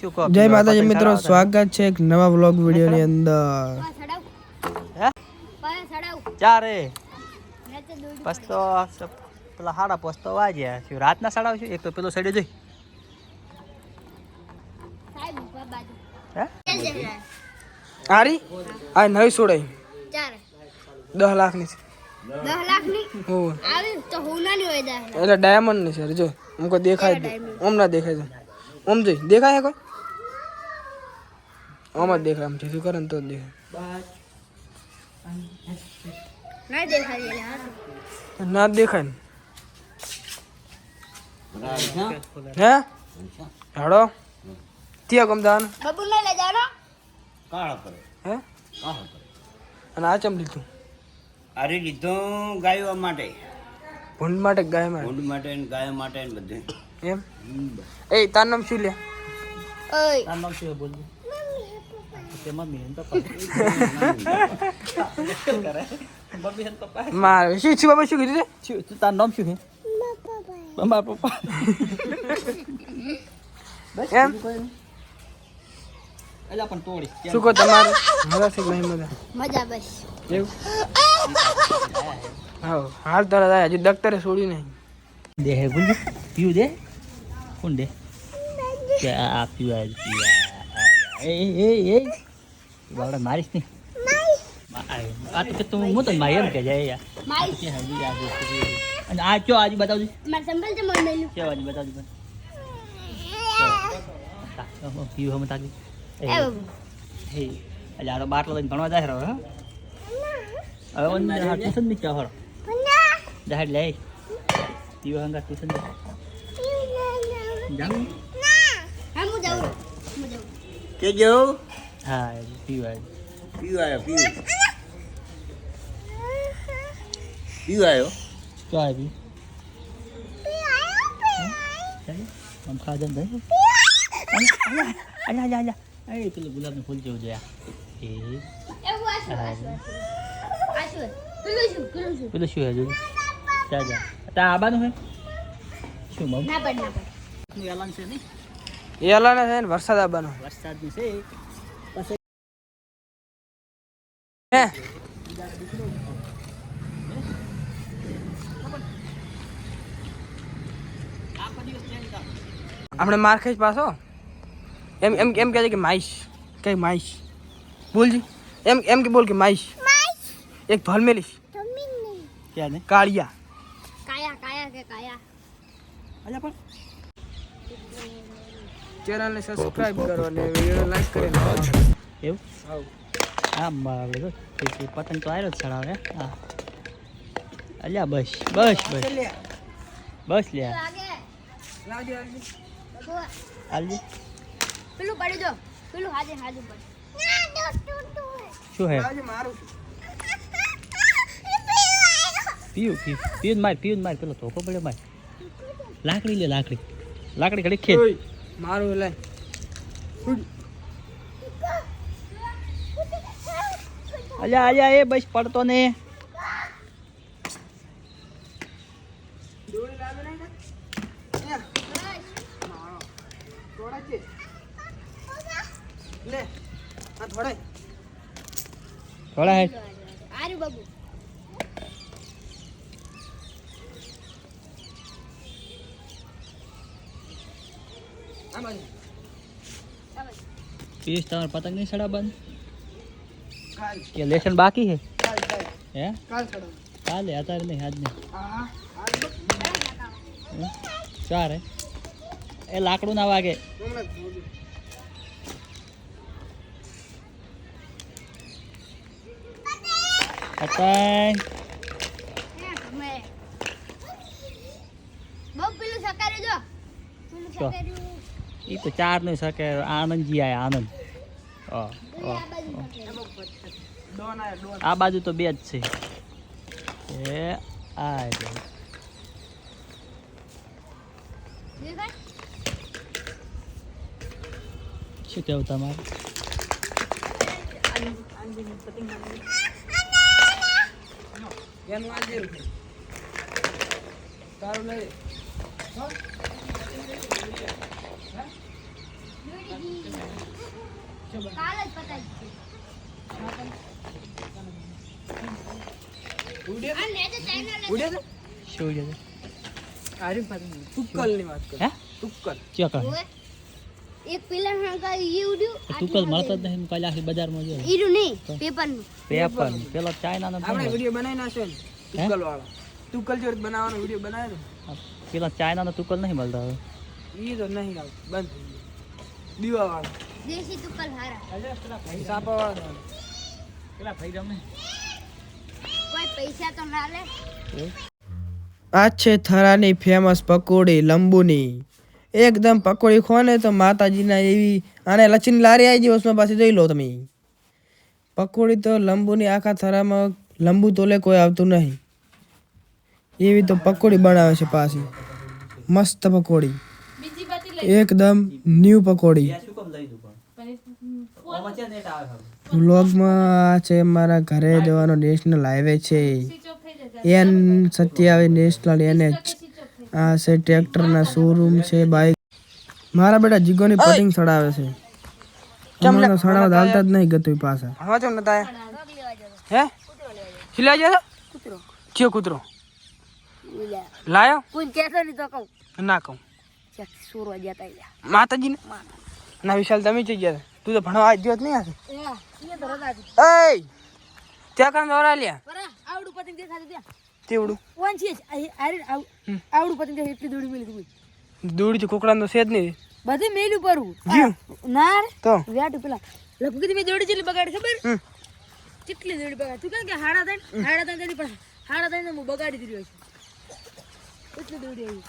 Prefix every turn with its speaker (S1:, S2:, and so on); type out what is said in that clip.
S1: શું કહો?
S2: જય
S1: પીવા
S2: માતાજી
S1: પતંગ
S2: મિત્રો
S1: ચડાવતા?
S2: સ્વાગત છે એક નવા વ્લોગ વિડીયોની અંદર.
S1: હે?
S3: પાયા સડાવ.
S1: ચારે
S3: રાતે દોડ
S1: બસ તો સ- પેલા હાડા પોસ્તો વાગ્યા શું રાતના સડાવ છું એક તો પેલો સડ્યો જોઈ.
S3: સાહેબ ઊભા બાજુ.
S1: હે?
S2: આરી આ નવી સોડાઈ.
S3: ચાર
S2: દસ લાખની છે.
S3: દસ લાખની
S2: હોવે.
S3: આવી તો હોનાની હોય દસ લાખ.
S2: એટલે ડાયમંડની છે જો. આમ કોઈ દેખાય જ નહીં. ઓમ ના દેખાય છે. ઓમ જોઈ. દેખાય છે કોઈ? આમ જ દેખાય આમ છે કરે ને તો જ દેખાય.
S3: ના દેખાય.
S2: ના જ દેખાય ને. હે? હાડો. ત્યાં ગમદાન
S3: બબુ જાડો. કાળો કરે.
S2: હે? અને આ ચમ લીધું?
S4: અરે લીધું ગાયો માટે.
S2: ભૂંડ માટે ગાય માટે?
S4: ભૂંડ માટે ને ગાય માટે ને બધે.
S2: એમ? એ તાર નામ શું લે?
S3: ઓય.
S1: તાર નામ શું છે તે મમ્મી ને પપ્પા મમ્મી ને પપ્પા
S2: મારે. શું શું બાબા શું કીધું છે?
S1: શું તું તારું નામ શું છે? મારા પપ્પા.
S2: એમ?
S1: એટલે પણ તોડી.
S2: શું કહો તમારે? મજા છે કે નહીં મજા.
S3: મજા બસ.
S2: એવું? હા. હાલ આયા હજુ દખ્તરે છોડ્યું નહીં.
S1: દે હે બોલ પીવું દે? કોણ દે? કે આ પીવા એ એ એ. બાવડા મારીશ ને? આ તો તું હું તો મારી એમ કે જાય કે અને આ કયો આજે બતાવજો. કેવો આજે બતાવજો મને. પીવું હમ તાકી હે એટલે આ બાટલો લઈને ભણવા જાય હવે હવે મને ટ્યુશનની ચાહ હરો? જાહેર લે પીવા હંગા ટ્યુશન જાવ
S3: હા હું જાઉં. હું જાઉં.
S4: કે જો
S1: હા પીવા
S4: પીવું. આવ્યો પીવું પીવું આવ્યો
S1: ક્યાં આવી આમ ખાધા ભાઈ? દઈ અલ્યા અલ્યા અલ્યા. એ પેલું ગુલાબનું ફૂલ જેવું જોયા. એ.
S3: પેલું શું
S1: જા જા ત્યાં આબાનું હે? શું મમ?
S3: ના પડ ના પડ.
S1: એલાન છે નહીં
S2: એ અલાને છે ને વરસાદ આવવાનો
S1: વરસાદનું છે
S2: હે. આપણે માર ખાઈશ પાછો? એમ એમ એમ કહે છે કે માઈશ. કઈ માઈશ. બોલજી. એમ એમ કે બોલ કે માઈશ. એક ભલ મેલીશ.
S1: ક્યાં ને?
S2: કાળિયા.
S3: કાયા કાયા કે કાયા
S1: અલ્યા પણ.
S2: ચેનલને સબસ્ક્રાઇબ કરો અને વિડિયો લાઈક કરીને
S1: એવું? હા આપણે પતંગ તો આવ્યો જ ચડાવે હા. અલ્યા બસ બસ બસ. બસ લે.
S3: લાગે. પેલું પડી જો પેલું હાજે હાજુ
S1: શું હે?
S2: પીયું
S1: પીવું માર પીવું માર. પેલો ધોકો પડ્યો માર. લાકડી લે લાકડી. લાકડી ઘડી ખેત
S2: મારું લે.
S1: અલ્યા અલ્યા એ બસ પડતો ને.
S2: થોડા
S1: હે.
S3: બબુ.
S1: પીસ તમારે પતંગ નહીં સડા બંધ?
S2: કાલ.
S1: કે લેશન બાકી હે
S2: કાલ કાલ.
S1: હે?
S2: કાલ ચડો
S1: કાલે અત્યારે નહીં આજ નહીં. ચાર હે? એ લાકડું ના વાગે?
S3: સકાર્યું
S1: એ તો ચાર નહીં શકે આનંદજી આયા આનંદ.
S3: આ બાજુ
S1: તો બે જ છે એ આ. શું કેવું તમારે
S2: તારું?
S3: કાલ જ પતાવી
S5: તુક્કલની વાત કર.
S1: હે?
S5: તુક્કલ.
S3: એક પેલા હંગા ઈ ઉડ્યું?
S1: તુકલ મળતો જ નહીં કાલે આખી બજારમાં જો
S3: ઈરું નહીં પેપરનું.
S1: પેપર પેલો ચાઇના નો
S5: આપણે વીડિયો બનાવી નાખ્યો ને તુક્કલ વાળો બનાવવાનો વીડિયો બનાવ્યો ને.
S1: પેલા ચાઇના નો તુકલ નહીં મળતો હવે.
S5: ઈ તો નહીં આવતું. બંધ દીવા વાળો
S3: દેશી તુક્કલ હારા.
S5: પૈસા પર
S1: પેલા ભાઈ રમે?
S3: કોઈ પૈસા તો ના લે.
S5: આ છે થરાની ફેમસ પકોડી લંબુની. એકદમ પકોડી ખો તો માતાજીના એવી આને લચીને લારી આવી જાય ઉસમાં પાછી જોઈ લો તમે. પકોડી તો લંબુની આખા થરામાં લંબુ તોલે કોઈ આવતું નહીં. એવી તો પકોડી બનાવે છે પાછી. મસ્ત પકોડી. એકદમ ન્યૂ પકોડી. વ્લોગમાં છે મારા ઘરે જવાનો નેશનલ હાઈવે છે. એન સત્યાવીસ નેશનલ એનએચ આ છે ટ્રેક્ટરના શોરૂમ છે બાઇક મારા બેટા જીગોની પટિંગ સડાવે છે. તમને સડાવ હાલતા જ નહીં ગતું પાછા. હા ચમ નતા હે? સિલા જાય કૂતરો કયો કૂતરો? લાયો?
S3: કોઈ કહેતો નહીં તો કહું.
S5: ના કહું.
S3: સુરો જતા
S5: માતાજી ને ના વિશાલ તમે જઈ ગયા તું તો ભણવા આજ જ નહીં હશે
S3: એ
S5: ત્યાં કામ દોરા લ્યા.
S3: પર આવડું પતંગ દેખાતું દે
S5: તેવડું.
S3: કોણ છે આરે આવડું પતંગ દેખાય એટલી દોડી મેલી તું
S5: દોડી તો કોકડાનો છે જ નહીં.
S3: બધે મેલું
S5: પરું.
S3: ના
S5: તો.
S3: વ્યાટું પેલા. લપકી મેં દોડી ચેટલી બગાડી ખબર. કેટલી દોડી બગાડી? તું કે હાડા ત્રણ હાડા કરી પણ હાડા ત્રણ હું બગાડી દીધી છે. એટલી દોડી આવી.